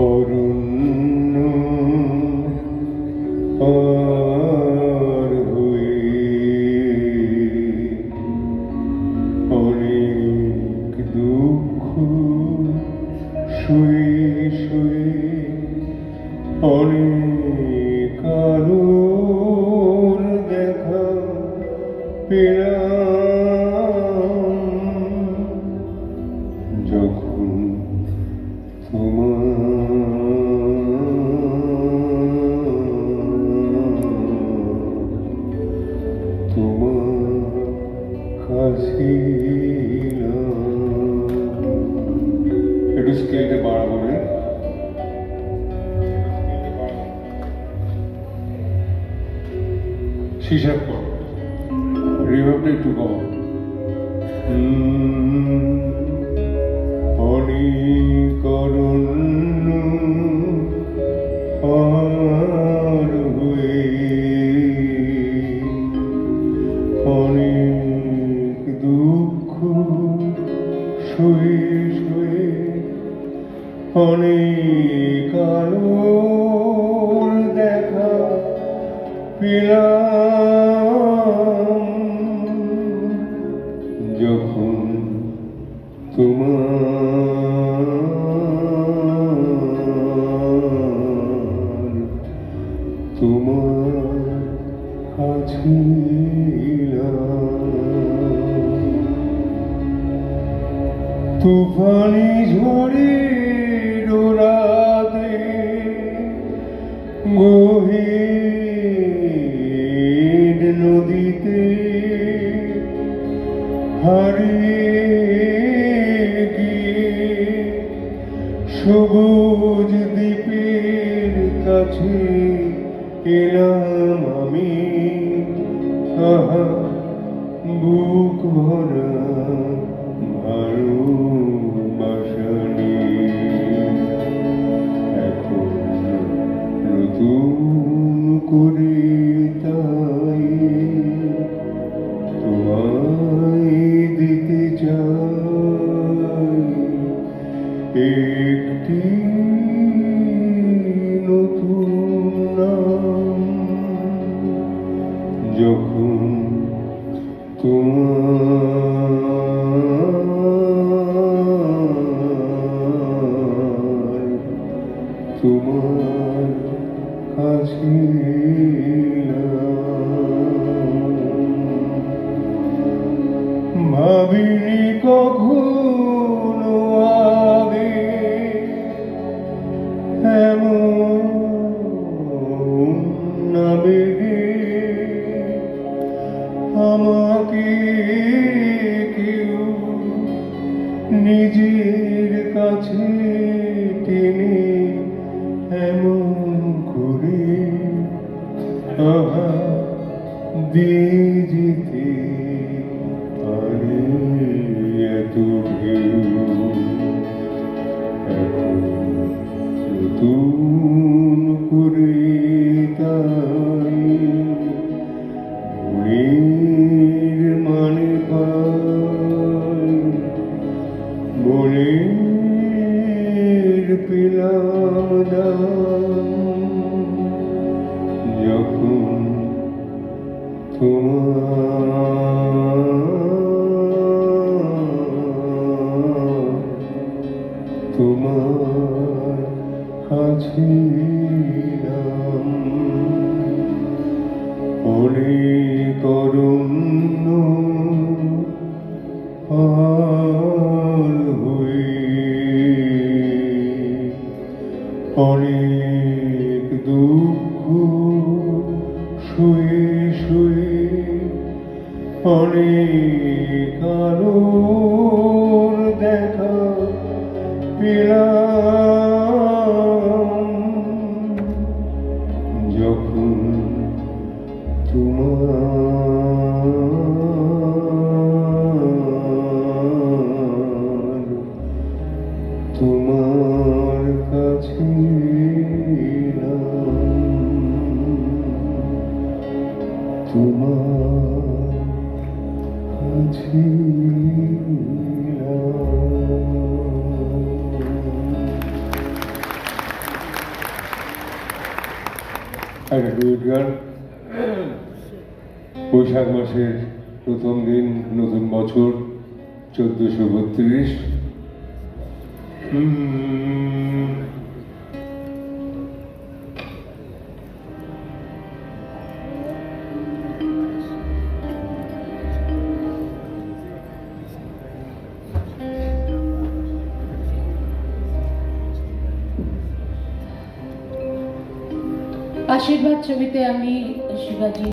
और একটু স্কেলটা বাড়াবো না হিসাব কর রিভাবটা একটু কম। অনেক অনেক আলোর দেখা পেলাম। যখন তোমার তোমার কাছে তুফানি ঝড়ে সবুজ দ্বীপের কাছে এলাম আমি। আহা বুক ভরা। তোমার কাছে ভাবিনি কখনো আহা দিয়ে যেতে পারে এত ঢেউ এখন তোমার কাছে। অনেক অরণ্য পার হয়ে অনেক অনেক আলোর দেখা পেলাম। যখন তোমার তোমার কাছে আচ্ছা, ছিল একটা ডুয়েট গান বৈশাখ মাসের প্রথম দিন নতুন বছর চোদ্দশো বত্রিশ। আশীর্বাদ ছবিতে আমি শিবাজি